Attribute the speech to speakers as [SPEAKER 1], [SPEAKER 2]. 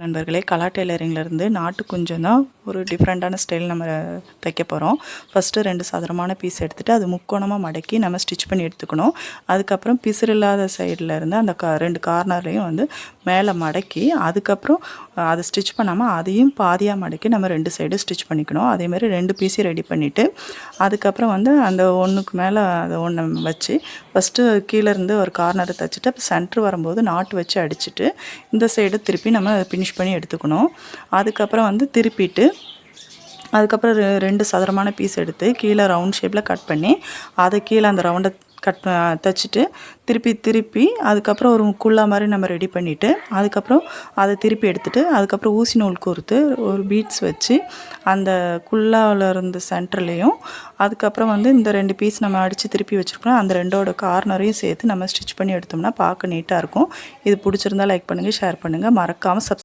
[SPEAKER 1] நண்பர்களே கலா டெய்லரிங்லேருந்து நாட்டு குஞ்சம் தான் ஒரு டிஃப்ரெண்ட்டான ஸ்டைல் நம்ம தைக்க போகிறோம் ஃபஸ்ட்டு ரெண்டு சதுரமான பீஸ் எடுத்துகிட்டு அது முக்கோணமாக மடக்கி நம்ம ஸ்டிச் பண்ணி எடுத்துக்கணும். அதுக்கப்புறம் பிசுறு இல்லாத சைடில் இருந்து அந்த க ரெண்டு கார்னர்லேயும் வந்து மேலே மடக்கி அதுக்கப்புறம் அதை ஸ்டிச் பண்ணாமல் அதையும் பாதியாக மடக்கி நம்ம ரெண்டு சைடு ஸ்டிச் பண்ணிக்கணும். அதேமாதிரி ரெண்டு பீஸையும் ரெடி பண்ணிவிட்டு அதுக்கப்புறம் வந்து அந்த ஒன்றுக்கு மேலே அதை ஒன்று வச்சு ஃபஸ்ட்டு கீழேருந்து ஒரு கார்னரை தைச்சிட்டு அப்போ சென்ட்ரு வரும்போது நாட்டு வச்சு அடிச்சுட்டு இந்த சைடு திருப்பி நம்ம ஃபினிஷ் பண்ணி எடுத்துக்கணும். அதுக்கப்புறம் வந்து திருப்பிட்டு அதுக்கப்புறம் ரெ ரெண்டு சதுரமான பீஸ் எடுத்து கீழே ரவுண்ட் ஷேப்பில் கட் பண்ணி அதை கீழே அந்த ரவுண்டை கட் தைச்சிட்டு திருப்பி திருப்பி அதுக்கப்புறம் ஒரு குள்ளா மாதிரி நம்ம ரெடி பண்ணிவிட்டு அதுக்கப்புறம் அதை திருப்பி எடுத்துகிட்டு அதுக்கப்புறம் ஊசி நூல் கோர்த்து ஒரு பீட்ஸ் வச்சு அந்த குள்ளாவில் இருந்த சென்டர்லேயும் அதுக்கப்புறம் வந்து இந்த ரெண்டு பீஸ் நம்ம அடித்து திருப்பி வச்சுருக்கோம் அந்த ரெண்டோட கார்னரையும் சேர்த்து நம்ம ஸ்டிச் பண்ணி எடுத்தோம்னா பார்க்க நீட்டாக இருக்கும். இது பிடிச்சிருந்தா லைக் பண்ணுங்கள் ஷேர் பண்ணுங்கள் மறக்காமல் சப்ஸ்